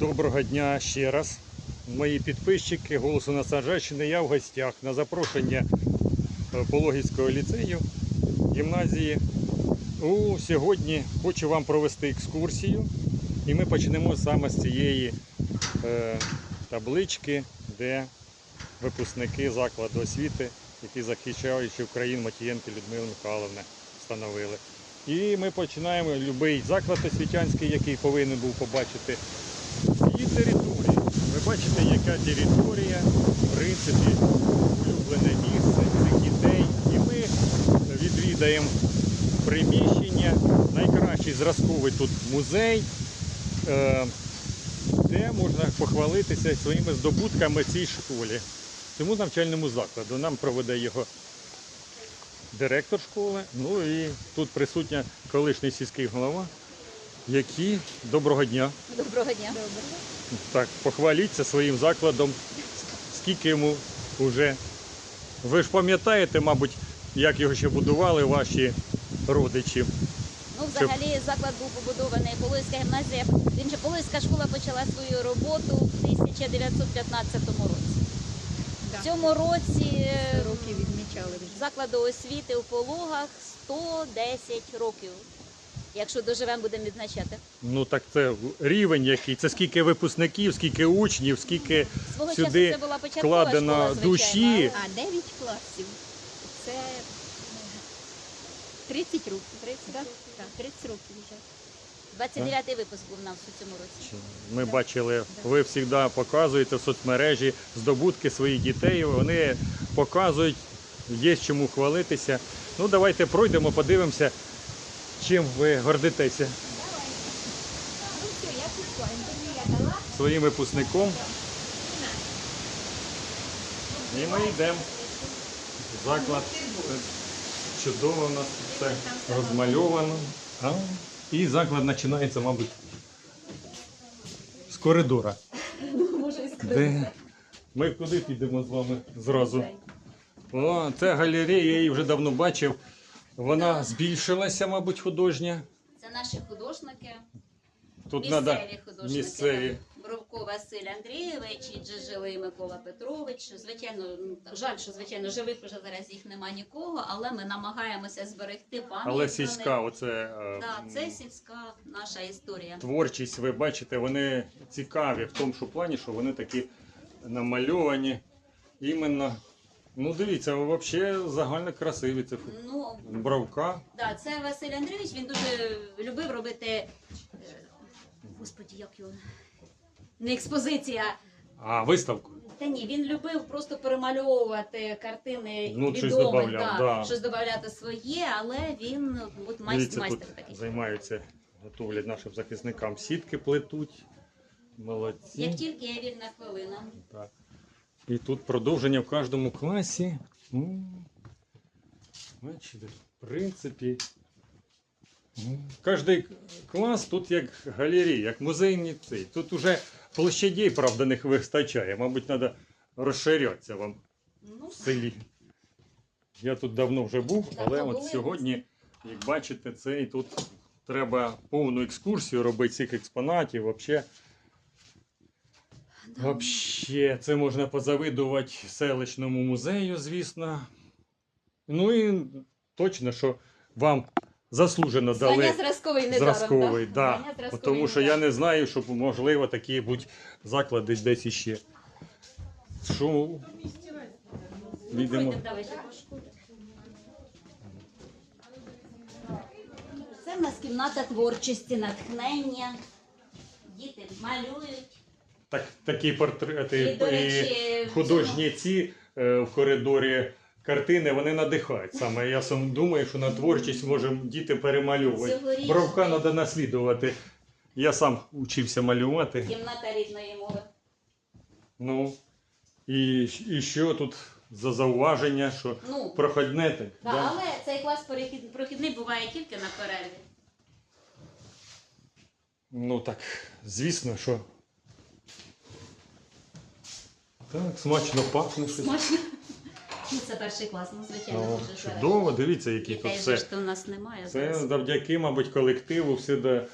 Доброго дня ще раз. Мої підписчики голосу Насаджащини. Я в гостях на запрошення е, Пологівського ліцею гімназії. У, сьогодні хочу вам провести екскурсію. І ми почнемо саме з цієї е, таблички, де випускники закладу освіти, які захищаючи Україну Матієнки Людмили Михайловни, встановили. І ми починаємо будь-який заклад освітянський, який повинен був побачити бачите, яка територія, в принципі, улюблене місце цих дітей. І ми відвідаємо приміщення. Найкращий зразковий тут музей, е, де можна похвалитися своїми здобутками цій школі. Цьому навчальному закладу. Нам проведе його директор школи. Ну і тут присутня колишній сільський голова, який доброго дня. Доброго дня. Так, похваліться своїм закладом. Скільки йому вже. Ви ж пам'ятаєте, мабуть, як його ще будували ваші родичі. Ну, взагалі заклад був побудований Полоївська гімназія. Він же Полоївська школа почала свою роботу в 1915 році. В цьому році е, роки відмічали закладу освіти у Пологах 110 років. Якщо доживемо, будемо відзначати. Ну так це рівень який, це скільки випускників, скільки учнів, скільки Свого Сюди часу це була початкова вкладено школа, звичайно, душі. А 9 класів. Це 30 років. 30 так? Так, 30 років вже. 29-й випуск був нам в цьому році. Ми бачили, ви завжди показуєте в соцмережі здобутки своїх дітей. Вони показують, є чому хвалитися. Ну, давайте пройдемо, подивимося, чим ви гордитеся своїм випускником. І ми йдемо. Заклад. Чудово у нас все розмальовано. А, І заклад починається, мабуть, з коридора. Де? Ми куди підемо з вами зразу? О, це галерея, я її вже давно бачив. Вона збільшилася, мабуть, художня. Це наші художники. Тут місцеві художники. місцеві. Бровко Василь Андрійович і Джижилий Микола Петрович. Звичайно, ну, жаль, що звичайно живих вже зараз їх нема нікого, але ми намагаємося зберегти пам'ять. Але сільська, оце е, м, це сільська наша історія. творчість, ви бачите, вони цікаві в тому, що плані, що вони такі намальовані. Іменно. Ну, дивіться, взагалі загально красиві. Це фу- Ну, бровка. да, це Василь Андрійович, він дуже любив робити. е, Господі, як його. Не експозиція. А, виставку. Та ні, він любив просто перемальовувати картини Ну, щось відомих, добавляв, да. щось додати своє, але він от майстер, Дивіться, майстер тут такий. займаються, готовлять нашим захисникам сітки плетуть. Молодці. Як тільки є вільна хвилина. Так. І тут продовження в кожному класі. Ну, Бачите, в принципі. Кожний клас тут як галерея, як музейний цей. Тут уже площадей, правда, не вистачає. Мабуть, треба розширятися вам Ну, в селі. Я тут давно вже був, але от сьогодні, як бачите, це і тут треба повну екскурсію робити цих експонатів. Вообще, Вообще, це можна позавидувати селищному музею, звісно. Ну і точно, що вам заслужено звання дали зразковий недаром. зразковий, да. да. Звання зразковий тому що я не знаю, щоб можливо такі будь заклади десь іще. Що? Йдемо. Це в нас кімната творчості, натхнення. Діти малюють. Так, такі портрети І, і художні ці е, в коридорі картини, вони надихають саме. Я сам думаю, що на творчість можемо діти перемальовувати. Цьогоріч- Бровка треба наслідувати. Я сам учився малювати. Кімната рідної мови. Ну, і, і що тут за зауваження, що Ну, проходне так. Да, да? але цей клас перехід- прохідний буває тільки на перерві. Ну так, звісно, що. Так, смачно пахне щось. Смачно. Ну, це перший клас, ну, звичайно, О, дуже зараз. чудово, дивіться, які тут Дітей все. вже ж то у нас немає Це зараз. завдяки, мабуть, колективу, все де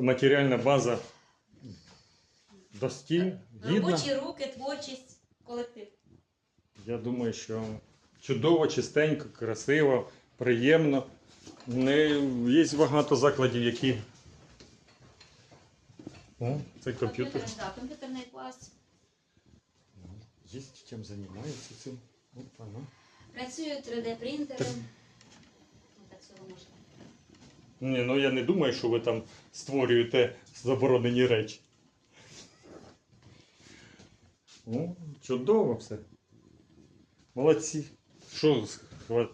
матеріальна база достіль, гідно. Робочі руки, творчість, колектив. Я думаю, що чудово, чистенько, красиво, приємно. Не, є багато закладів, які. О, це комп'ютер. Комп'ютерний, да, комп'ютерний клас. Є чим займаються цим. Опа, ну. Працюю 3D принтером. Ну, так цього можна. Ні, ну я не думаю, що ви там створюєте заборонені речі. О, чудово все. Молодці. Що схва-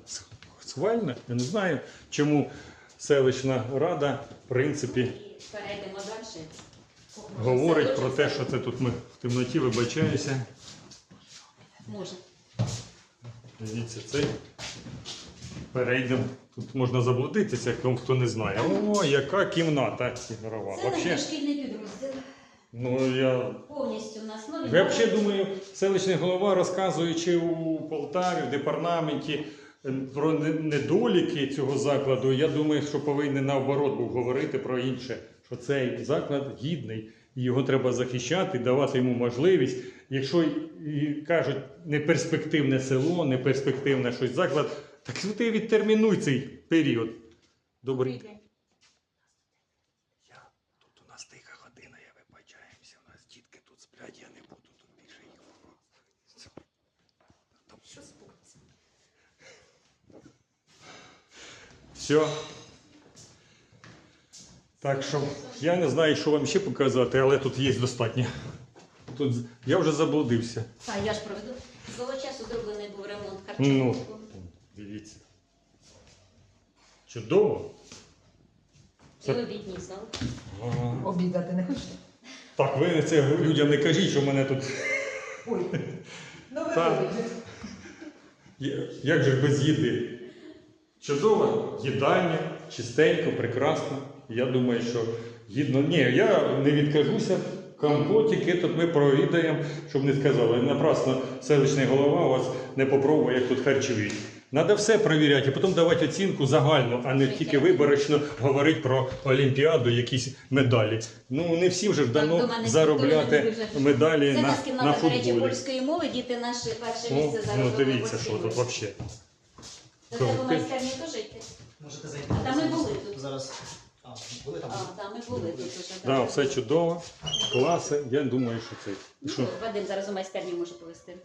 схвально? Я не знаю, чому селищна рада, в принципі, перейдемо далі. говорить про те, що це тут ми в темноті вибачаюся. Може. Дивіться, цей. Перейдемо. Тут можна заблудитися, хто не знає. О, яка кімната ігрова. Це Вообще, наш дошкільний підрозділ. ну я Повністю у нас нові. Я взагалі думаю, селищний голова, розказуючи у Полтаві, в департаменті е, про недоліки цього закладу, я думаю, що повинен наоборот був говорити про інше, що цей заклад гідний, і його треба захищати, давати йому можливість. Якщо і кажуть неперспективне село, неперспективне щось заклад, так ти відтермінуй цей період. Добрий день. Тут у нас тиха година, я вибачаємося. У нас дітки тут сплять, я не буду тут більше їх. Що? Все. Так що я не знаю, що вам ще показати, але тут є достатньо. Тут я вже заблудився. А я ж проведу. Свого часу зроблений був ремонт Ну, дивіться. Чудово. І Це- обідній зал. Ага. Обідати не хочете? Так, ви це людям не кажіть, що в мене тут. Ой. Ну ви. Є- Як же ж без їди? Чудово, їдальня, чистенько, прекрасно. Я думаю, що гідно. Ні, я не відкажуся. Компотики тут ми провідаємо, щоб не сказали. Напрасно селищний голова у вас не попробує, як тут харчують. Треба все перевіряти, і потім давати оцінку загальну, а не тільки виборочно говорити про Олімпіаду, якісь медалі. Ну не всім же ж дано заробляти медалі Це на, на кімната, до речі, польської мови. Діти наші перше місце ну дивіться, що тут взагалі. До тебе в майстерні теж йти? Можете зайти. А там ми були тут. Зараз. А, були там? А, там ми були тут уже. Да, все чудово, класи. Я думаю, що це. Ну, Що? Вадим зараз у майстерню може повести.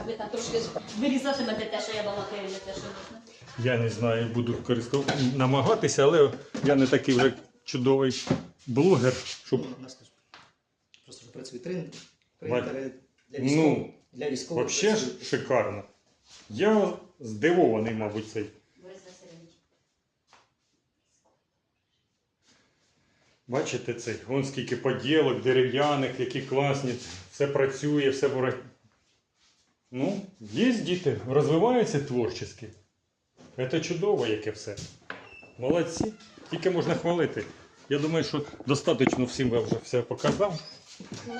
А ви там трошки вирізатимете те, що я балакаю, не те, що можна. Я не знаю, буду користуватися, намагатися, але я не такий вже чудовий блогер, щоб. У нас тут просто вже працює трин- принтери для Ну, військових. Для військових. Взагалі ж шикарно. Я здивований, мабуть, цей. Бачите цей? Вон скільки поділок, дерев'яних, які класні, все працює, все бора. Ну, є діти, розвиваються творчо. Це чудово, яке все. Молодці. Тільки можна хвалити. Я думаю, що достатньо всім я вже все показав. Ну,